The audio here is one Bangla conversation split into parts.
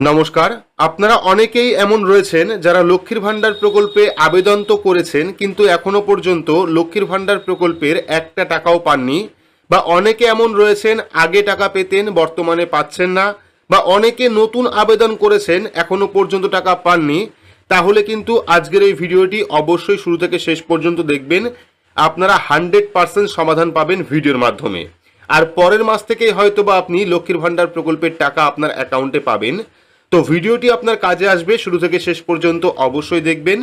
নমস্কার। আপনারা অনেকেই এমন রয়েছেন যারা লক্ষ্মীর ভাণ্ডার প্রকল্পে আবেদন তো করেছেন, কিন্তু এখনও পর্যন্ত লক্ষ্মীর ভাণ্ডার প্রকল্পের একটা টাকাও পাননি বা অনেকে এমন রয়েছেন, আগে টাকা পেতেন, বর্তমানে পাচ্ছেন না বা অনেকে নতুন আবেদন করেছেন, এখনও পর্যন্ত টাকা পাননি। তাহলে কিন্তু আজকের এই ভিডিওটি অবশ্যই শুরু থেকে শেষ পর্যন্ত দেখবেন। আপনারা হান্ড্রেড পার্সেন্ট সমাধান পাবেন ভিডিওর মাধ্যমে। আর পরের মাস থেকেই হয়তো বা আপনি লক্ষ্মীর ভাণ্ডার প্রকল্পের টাকা আপনার অ্যাকাউন্টে পাবেন। তো ভিডিওটি আপনার কাজে আসবে, শুরু থেকে শেষ পর্যন্ত অবশ্যই দেখবেন।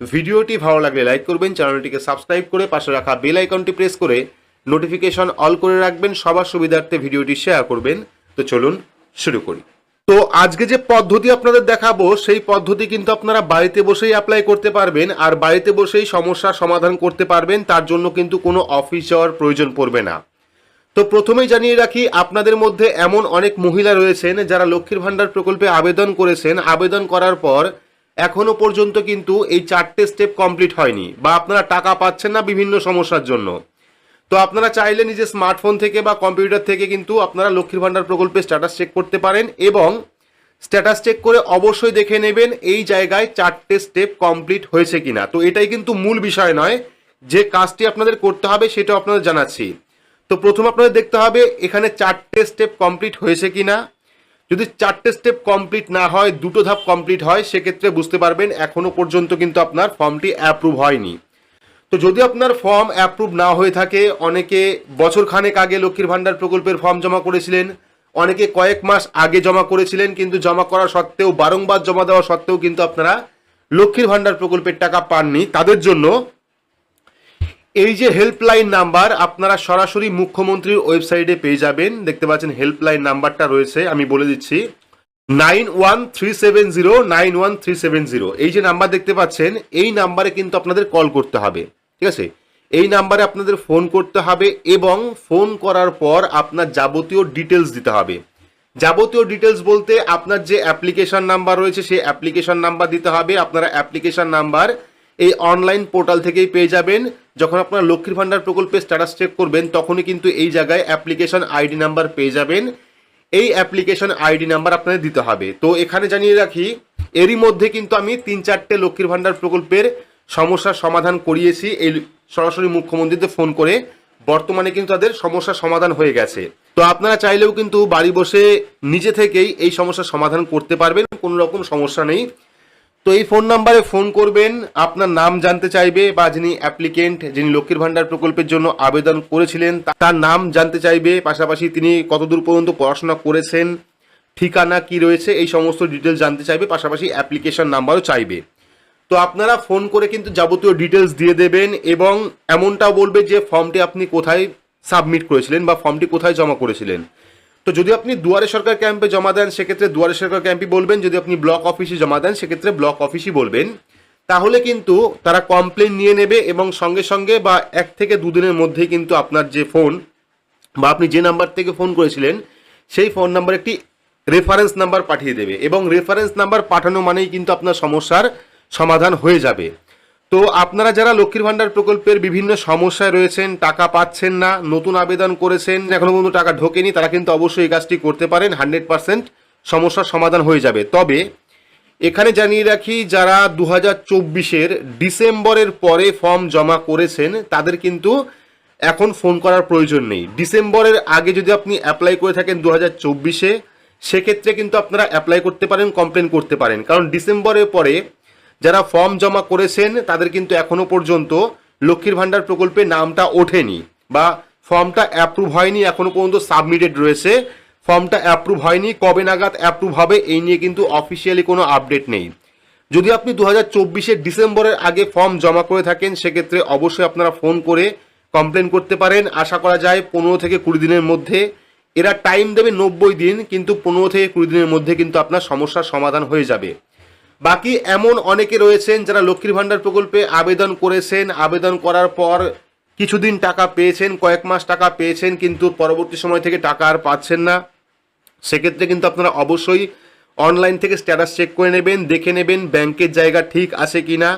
ভিডিওটি ভালো লাগলে লাইক করবেন, চ্যানেলটিকে সাবস্ক্রাইব করে পাশে রাখা বেল আইকনটি প্রেস করে নোটিফিকেশন অল করে রাখবেন, সবার সুবিধার্থে ভিডিওটি শেয়ার করবেন। তো চলুন শুরু করি। তো আজকে যে পদ্ধতি আপনাদের দেখাবো, সেই পদ্ধতি কিন্তু আপনারা বাড়িতে বসেই অ্যাপ্লাই করতে পারবেন আর বাড়িতে বসেই সমস্যার সমাধান করতে পারবেন, তার জন্য কিন্তু কোনো অফিস যাওয়ার প্রয়োজন পড়বে না। তো প্রথমেই জানিয়ে রাখি, আপনাদের মধ্যে এমন অনেক মহিলা রয়েছেন যারা লক্ষ্মীর ভাণ্ডার প্রকল্পে আবেদন করেছেন। আবেদন করার পর এখনও পর্যন্ত কিন্তু এই চারটে স্টেপ কমপ্লিট হয়নি বা আপনারা টাকা পাচ্ছেন না বিভিন্ন সমস্যার জন্য। তো আপনারা চাইলে নিজের স্মার্টফোন থেকে বা কম্পিউটার থেকে কিন্তু আপনারা লক্ষ্মীর ভাণ্ডার প্রকল্পে স্ট্যাটাস চেক করতে পারেন এবং স্ট্যাটাস চেক করে অবশ্যই দেখে নেবেন এই জায়গায় চারটে স্টেপ কমপ্লিট হয়েছে কিনা। তো এটাই কিন্তু মূল বিষয় নয়, যে কাজটি আপনাদের করতে হবে সেটা আপনাদের জানাচ্ছি। তো প্রথম আপনাদের দেখতে হবে এখানে চারটে স্টেপ কমপ্লিট হয়েছে কিনা। যদি চারটে স্টেপ কমপ্লিট না হয়, দুটো ধাপ কমপ্লিট হয়, সেক্ষেত্রে বুঝতে পারবেন এখনও পর্যন্ত কিন্তু আপনার ফর্মটি অ্যাপ্রুভ হয়নি। তো যদি আপনার ফর্ম অ্যাপ্রুভ না হয়ে থাকে, অনেকে বছর খানেক আগে লক্ষ্মীর ভাণ্ডার প্রকল্পের ফর্ম জমা করেছিলেন, অনেকে কয়েক মাস আগে জমা করেছিলেন, কিন্তু জমা করা সত্ত্বেও, বারংবার জমা দেওয়া সত্ত্বেও কিন্তু আপনারা লক্ষ্মীর ভাণ্ডার প্রকল্পের টাকা পাননি। তাদের জন্য এই যে হেল্পলাইন নাম্বার আপনারা সরাসরি মুখ্যমন্ত্রীর ওয়েবসাইটে পেয়ে যাবেন। দেখতে পাচ্ছেন হেল্পলাইন নাম্বারটা রয়েছে, আমি বলে দিচ্ছি। Nine one three seven zero nine one three seven zero এই যে নাম্বার দেখতে পাচ্ছেন, এই নাম্বারে কিন্তু আপনাদের কল করতে হবে, ঠিক আছে? এই নাম্বারে আপনাদের ফোন করতে হবে এবং ফোন করার পর আপনার যাবতীয় ডিটেলস দিতে হবে। যাবতীয় ডিটেলস বলতে আপনার যে অ্যাপ্লিকেশন নাম্বার রয়েছে, সেই অ্যাপ্লিকেশন নাম্বার দিতে হবে। আপনারা অ্যাপ্লিকেশন নাম্বার এই অনলাইন পোর্টাল থেকেই পেয়ে যাবেন। যখন আপনারা লক্ষ্মীর ভাণ্ডার প্রকল্পের স্ট্যাটাস চেক করবেন, তখনই কিন্তু এই জায়গায় অ্যাপ্লিকেশন আইডি নাম্বার পেয়ে যাবেন। এই অ্যাপ্লিকেশন আইডি নাম্বার আপনাদের দিতে হবে। তো এখানে জানিয়ে রাখি, এরই মধ্যে কিন্তু আমি তিন চারটে লক্ষ্মীর ভাণ্ডার প্রকল্পের সমস্যার সমাধান করিয়েছি। এই সরাসরি মুখ্যমন্ত্রীতে ফোন করে বর্তমানে কিন্তু তাদের সমস্যার সমাধান হয়ে গেছে। তো আপনারা চাইলেও কিন্তু বাড়ি বসে নিজে থেকেই এই সমস্যার সমাধান করতে পারবেন। কোনো রকম সমস্যা নেই। তো এই ফোন নাম্বারে ফোন করবেন, আপনার নাম জানতে চাইবে বা যিনি অ্যাপ্লিকেন্ট, যিনি লক্ষ্মীর ভাণ্ডার প্রকল্পের জন্য আবেদন করেছিলেন তার নাম জানতে চাইবে, পাশাপাশি তিনি কতদূর পর্যন্ত পড়াশোনা করেছেন, ঠিকানা কি রয়েছে, এই সমস্ত ডিটেলস জানতে চাইবে, পাশাপাশি অ্যাপ্লিকেশন নাম্বারও চাইবে। তো আপনারা ফোন করে কিন্তু যাবতীয় ডিটেলস দিয়ে দেবেন এবং এমনটাও বলবে যে ফর্মটি আপনি কোথায় সাবমিট করেছিলেন বা ফর্মটি কোথায় জমা করেছিলেন। তো যদি আপনি দুয়ারে সরকার ক্যাম্পে জমা দেন, সেক্ষেত্রে দুয়ারে সরকার ক্যাম্পই বলবেন। যদি আপনি ব্লক অফিসে জমা দেন, সেক্ষেত্রে ব্লক অফিসই বলবেন। তাহলে কিন্তু তারা কমপ্লেন নিয়ে নেবে এবং সঙ্গে সঙ্গে বা এক থেকে দুদিনের মধ্যেই কিন্তু আপনার যে ফোন বা আপনি যে নাম্বার থেকে ফোন করেছিলেন, সেই ফোন নাম্বার একটি রেফারেন্স নাম্বার পাঠিয়ে দেবে। এবং রেফারেন্স নাম্বার পাঠানো মানেই কিন্তু আপনার সমস্যার সমাধান হয়ে যাবে। তো আপনারা যারা লক্ষ্মীর ভাণ্ডার প্রকল্পের বিভিন্ন সমস্যায় রয়েছেন, টাকা পাচ্ছেন না, নতুন আবেদন করেছেন, এখনও পর্যন্ত টাকা ঢোকেনি, তারা কিন্তু অবশ্যই এই কাজটি করতে পারেন, হান্ড্রেড পার্সেন্ট সমস্যার সমাধান হয়ে যাবে। তবে এখানে জানিয়ে রাখি, যারা দু হাজার চব্বিশের ডিসেম্বরের পরে ফর্ম জমা করেছেন, তাদের কিন্তু এখন ফোন করার প্রয়োজন নেই। ডিসেম্বরের আগে যদি আপনি অ্যাপ্লাই করে থাকেন দু হাজার চব্বিশে, সেক্ষেত্রে কিন্তু আপনারা অ্যাপ্লাই করতে পারেন, কমপ্লেন করতে পারেন। কারণ ডিসেম্বরের পরে যারা ফর্ম জমা করেছেন, তাদের কিন্তু এখনও পর্যন্ত লক্ষ্মীর ভাণ্ডার প্রকল্পে নামটা ওঠেনি বা ফর্মটা অ্যাপ্রুভ হয়নি, এখনও পর্যন্ত সাবমিটেড রয়েছে। ফর্মটা অ্যাপ্রুভ হয়নি, কবে নাগাদ অ্যাপ্রুভ হবে এই নিয়ে কিন্তু অফিসিয়ালি কোনো আপডেট নেই। যদি আপনি দু হাজার ডিসেম্বরের আগে ফর্ম জমা করে থাকেন, সেক্ষেত্রে অবশ্যই আপনারা ফোন করে কমপ্লেন করতে পারেন। আশা করা যায় পনেরো থেকে কুড়ি দিনের মধ্যে। এরা টাইম দেবে নব্বই দিন, কিন্তু পনেরো থেকে কুড়ি দিনের মধ্যে কিন্তু আপনার সমস্যার সমাধান হয়ে যাবে। বাকি এমন অনেকে রয়েছেন যারা লক্ষ্মীর ভাণ্ডার প্রকল্পে আবেদন করেছেন। আবেদন করার পর কিছুদিন টাকা পেয়েছেন, কয়েক মাস টাকা পেয়েছেন, কিন্তু পরবর্তী সময় থেকে টাকা আর পাচ্ছেন না। সেক্ষেত্রে কিন্তু আপনারা অবশ্যই অনলাইন থেকে স্ট্যাটাস চেক করে নেবেন, দেখে নেবেন ব্যাংকের জায়গা ঠিক আছে কি না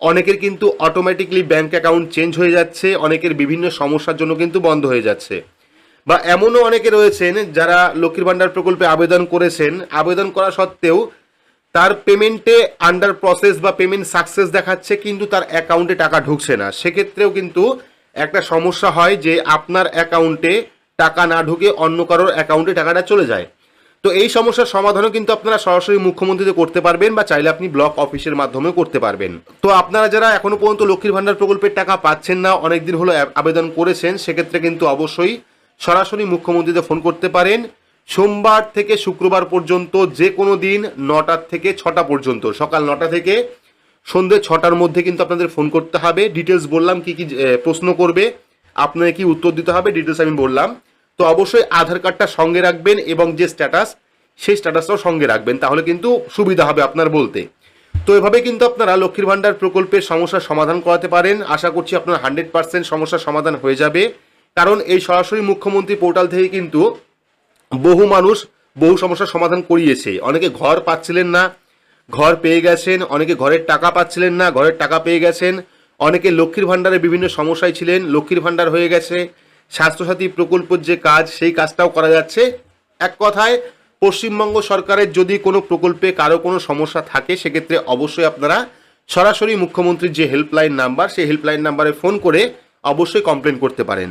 অনেকের কিন্তু অটোমেটিকলি ব্যাঙ্ক অ্যাকাউন্ট চেঞ্জ হয়ে যাচ্ছে, অনেকের বিভিন্ন সমস্যার জন্য কিন্তু বন্ধ হয়ে যাচ্ছে। বা এমনও অনেকে রয়েছেন যারা লক্ষ্মীর ভাণ্ডার প্রকল্পে আবেদন করেছেন। আবেদন করা সত্ত্বেও তার পেমেন্টে আন্ডার প্রসেস বা পেমেন্ট সাকসেস দেখাচ্ছে, কিন্তু তার অ্যাকাউন্টে টাকা ঢুকছে না। সেক্ষেত্রেও কিন্তু একটা সমস্যা হয় যে আপনার অ্যাকাউন্টে টাকা না ঢুকে অন্য কারোর অ্যাকাউন্টে টাকাটা চলে যায়। তো এই সমস্যার সমাধানও কিন্তু আপনারা সরাসরি মুখ্যমন্ত্রীতে করতে পারবেন বা চাইলে আপনি ব্লক অফিসের মাধ্যমে করতে পারবেন। তো আপনারা যারা এখনও পর্যন্ত লক্ষ্মীর ভাণ্ডার প্রকল্পের টাকা পাচ্ছেন না, অনেকদিন হলো আবেদন করেছেন, সেক্ষেত্রে কিন্তু অবশ্যই সরাসরি মুখ্যমন্ত্রীতে ফোন করতে পারেন। সোমবার থেকে শুক্রবার পর্যন্ত যে কোনো দিন নটার থেকে ছটা পর্যন্ত। সকাল নটা থেকে সন্ধ্যে ছটার মধ্যে কিন্তু আপনাদের ফোন করতে হবে। ডিটেলস বললাম কি কি প্রশ্ন করবে, আপনাকে কি উত্তর দিতে হবে ডিটেলস আমি বললাম। তো অবশ্যই আধার কার্ডটা সঙ্গে রাখবেন এবং যে স্ট্যাটাস সেই স্ট্যাটাসটাও সঙ্গে রাখবেন, তাহলে কিন্তু সুবিধা হবে আপনার বলতে। তো এভাবে কিন্তু আপনারা লক্ষ্মীর ভাণ্ডার প্রকল্পের সমস্যার সমাধান করাতে পারেন। আশা করছি আপনার হান্ড্রেড পার্সেন্ট সমস্যার সমাধান হয়ে যাবে। কারণ এই সরাসরি মুখ্যমন্ত্রী পোর্টাল থেকে কিন্তু বহু মানুষ বহু সমস্যার সমাধান করিয়েছে। অনেকে ঘর পাচ্ছিলেন না, ঘর পেয়ে গেছেন, অনেকে ঘরের টাকা পাচ্ছিলেন না, ঘরের টাকা পেয়ে গেছেন, অনেকে লক্ষ্মীর ভাণ্ডারে বিভিন্ন সমস্যায় ছিলেন, লক্ষ্মীর ভাণ্ডার হয়ে গেছে, স্বাস্থ্যসাথী প্রকল্পের যে কাজ, সেই কাজটাও করা যাচ্ছে। এক কথায়, পশ্চিমবঙ্গ সরকারের যদি কোনো প্রকল্পে কারও কোনো সমস্যা থাকে, সেক্ষেত্রে অবশ্যই আপনারা সরাসরি মুখ্যমন্ত্রীর যে হেল্পলাইন নাম্বার সেই হেল্পলাইন নাম্বারে ফোন করে অবশ্যই কমপ্লেন করতে পারেন।